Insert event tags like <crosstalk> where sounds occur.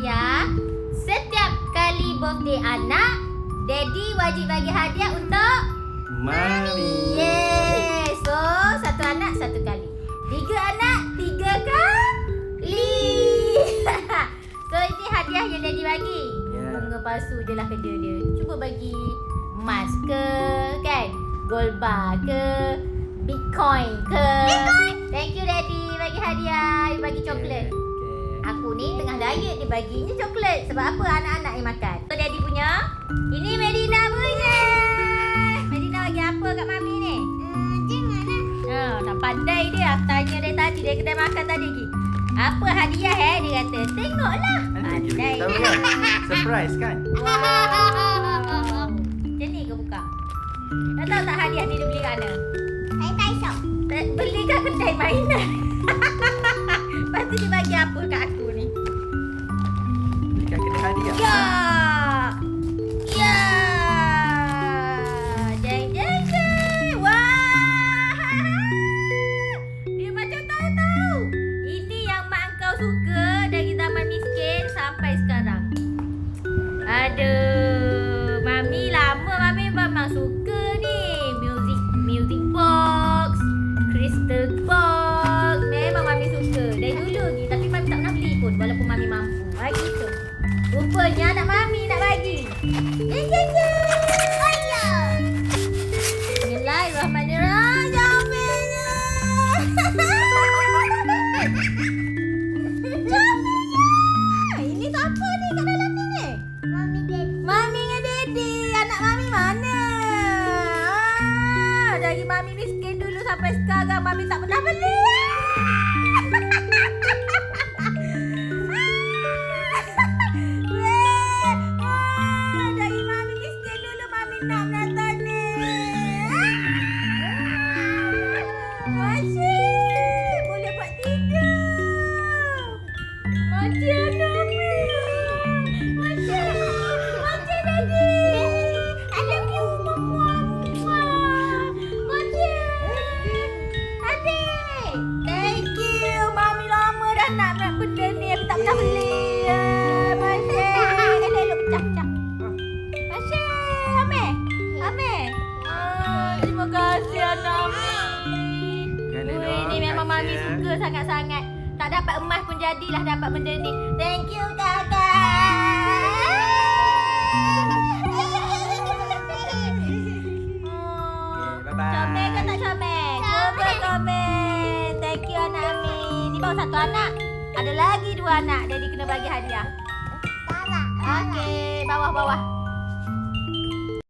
hadiah. Setiap kali birthday anak, Daddy wajib bagi hadiah untuk Mami. Yeay. So, satu anak satu kali. Tiga anak, tiga kali. <laughs> so, ini hadiah yang Daddy bagi. Ya. Bunga palsu je lah kerja dia. Cuba bagi emas ke, kan? Gold bar ke, Bitcoin ke. Bitcoin. Thank you Daddy bagi hadiah, dia bagi coklat. Okay. Aku ni tengah diet dia baginya coklat. Sebab apa anak-anak yang makan. So Daddy punya. Ini Medina punya. Medina bagi apa kat Mami ni? Hmm, jangan lah. Ha, nak pandai dia. Aku tanya dia tadi. Dia kedai makan tadi lagi. Apa hadiah eh? Dia kata, tengoklah. Pandai. kan. Surprise kan? Wow. Macam ni ke buka? Dah tahu tak hadiah ni dia beli kat mana? Saya tak shop. Beli kat kedai mainan. <laughs> Lepas tu dia bagi apa kat ni? Kena Rupanya anak mami nak bagi. Jeng jeng jeng. Bismillahirrahmanirrahim. Jamilnya. Jamilnya. Ini siapa ni kat dalam ni ni? Mami Dad. Mami dengan Daddy. Anak Mami mana? Ah, dari Mami miskin dulu sampai sekarang Mami tak pernah beli. <laughs> sangat-sangat. Tak dapat emas pun jadilah dapat benda ni. Thank you kakak. Baru satu anak. Ada lagi dua anak. Jadi kena bagi hadiah. Okey, bawah-bawah.